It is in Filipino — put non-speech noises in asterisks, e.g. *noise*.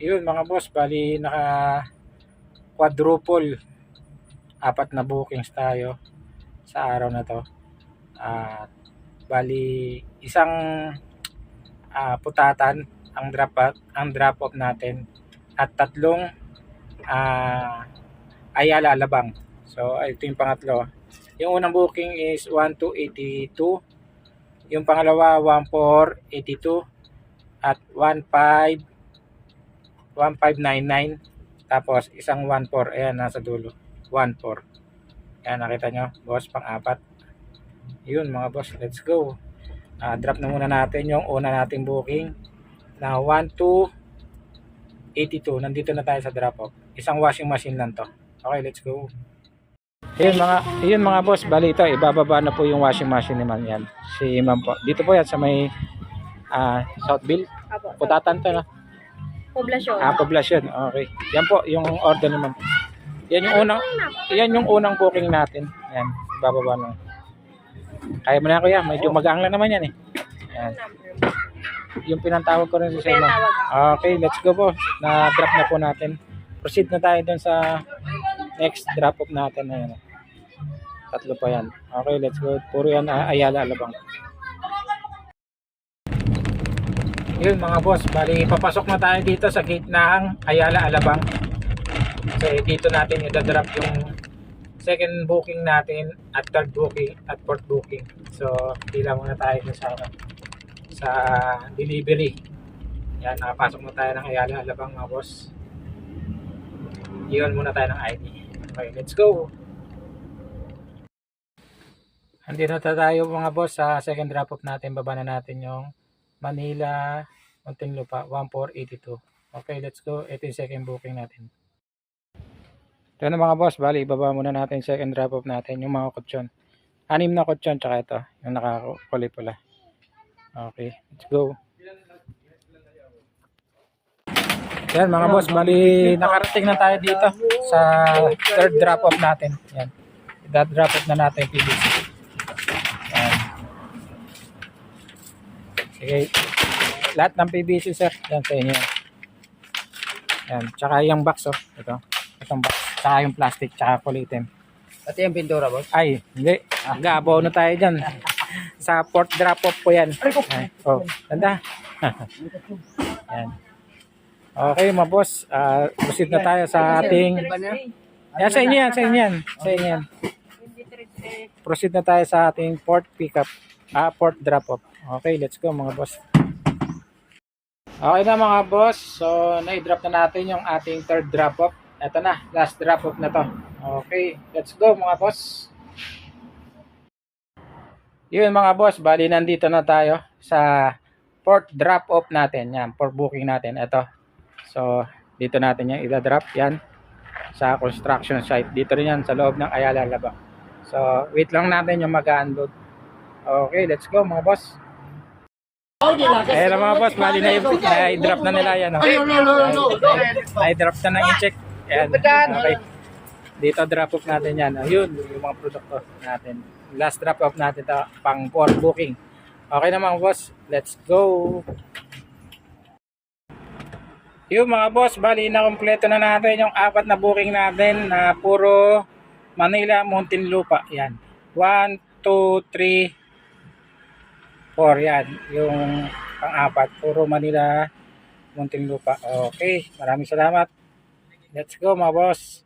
Yun mga boss, bali naka quadruple apat na bookings tayo sa araw na to. At bali isang ah, putatan ang drop ang drop off natin at tatlong ah, Ayala Alabang. So ito yung pangatlo. Yung unang booking is 1282. Yung pangalawa 1482 at 15 1599 tapos isang 14 ayan nasa dulo. 14 ayan nakita nyo? Boss pang apat yun mga boss let's go. Ah, drop na muna natin yung una nating booking. Na 1282 nandito na tayo sa drop off. Isang washing machine lang to. Okay let's go. Yun mga yun mga boss bali ito ibababa na po yung washing machine ni ma'am yan. Si ma'am po. Dito po yan sa may ah, Southville Apo. putatan to no Poblasyon. Ah, poblasyon. Okay. Yan po yung order naman. Yan yung unang yan yung unang booking natin. Yan, bababa na. Kaya mo na kuya, medyo magaang lang naman yan eh. Yan. Yung pinantawag ko rin sa inyo. Pinatawag. Okay, let's go po. Na-drop na po natin. Proceed na tayo dun sa next drop off natin. Ayan. Tatlo pa yan. Okay, let's go. Puro yan ah, Ayala Alabang. Yun mga boss, bali papasok na tayo dito sa gate ng Ayala Alabang. So eh, dito natin i-drop yung second booking natin at third booking at fourth booking. So pila muna tayo sa ano, sa delivery. Yan, nakapasok na tayo ng Ayala Alabang mga boss. Iwan muna tayo ng ID. Okay, let's go. Andito na tayo mga boss sa second drop off natin. Baba na natin yung Manila, Muntinlupa, 1482. Okay, let's go. Ito yung second booking natin. Ito na mga boss, bali, ibaba muna natin second drop off natin, yung mga kutsyon. Anim na kutsyon, tsaka ito, yung nakakulay pula. Okay, let's go. Yan mga boss, bali, nakarating na tayo dito sa third drop off natin. Yan. I-drop off na natin PVC. Yan. Sige. Lahat ng PVC sir. Yan sa inyo. Yan. Tsaka yung box oh. Ito. Itong box. Tsaka yung plastic. Tsaka kulitin. Pati yung pintura, boss. Ay, hindi. Gabaw na tayo dyan. *laughs* sa port drop off po yan. Ay, oh, tanda. *laughs* yan. Okay mga boss. Ah, proceed na tayo sa ating... Yan sa inyo yan. Sa inyo yan. Sa inyo yan. Proceed na tayo sa ating port pickup. Ah, port drop off. Okay, let's go mga boss. Okay na mga boss. So, na-drop na natin yung ating third drop off. Ito na, last drop off na to. Okay, let's go mga boss. Yun mga boss, bali nandito na tayo sa port drop off natin. Yan, port booking natin. Ito. So, dito natin yung ida-drop. Yan. Sa construction site. Dito rin yan sa loob ng Ayala Labang. So, wait lang natin yung mag-unload. Okay, let's go mga boss. Ayan na mga boss, bali na i-drop na nila yan. Oh. Na-drop na ng i-check. Ayan. Okay. Dito drop off natin yan. Ayun, yung mga produkto natin. Last drop off natin ito, pang for booking. Okay na mga boss, let's go. Yung mga boss, bali na kompleto na natin yung apat na booking natin na puro Manila, Muntinlupa. Yan. 1, 2, 3, 4. Yan. Yung pang-apat. Puro Manila, Muntinlupa. Okay. Maraming salamat. Let's go mga boss.